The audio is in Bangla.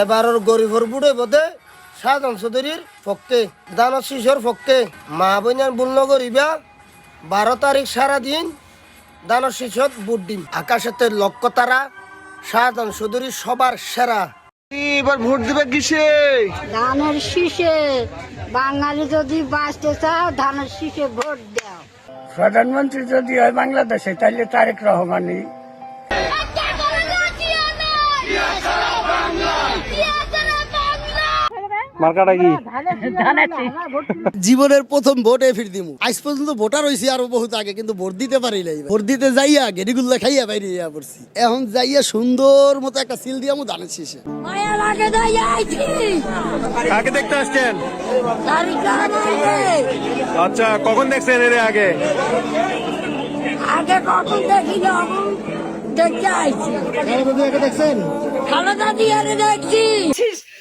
এবারর গরিবর বুড়ে বোধে সাধন চৌধুরীর পক্ষে দান শিশুর পক্ষে। মা বইনান বুল্ল করিবা। বারো তারিখ সারা দিন দান শিশুর বুট দিন আকাশেতে লক্ষ্য তারা সাধন চৌধুরী সবার সেরা। এবার ভোট দিবে কিসে? ধানের শীষে বাঙালি যদি বাঁচতে চাও ধানের শীষে ভোট দাও। প্রধানমন্ত্রী যদি হয় বাংলাদেশে তাহলে তারেক রহমানই। মার্কাটা কি? জীবনের প্রথম ভোটে ফির দিমু। আজ পর্যন্ত ভোটার হয়েছি আরও বহুত আগে কিন্তু ভোট দিতে পারি নাই ভোট দিতে যাইয়া গেডিগুল্লা খাইয়া বাইরে ইয়া পড়ছি। এখন যাইয়া সুন্দর মতো একটা সিল দিয়া মু ধানের শেষে। কাকে দেখতে আসছেন? আচ্ছা কখন দেখছেন এর আগে? আগে কখন দেখিনি দেখতে আইছি। দেখছেন? খালেদা দিয়ারে দেখছি।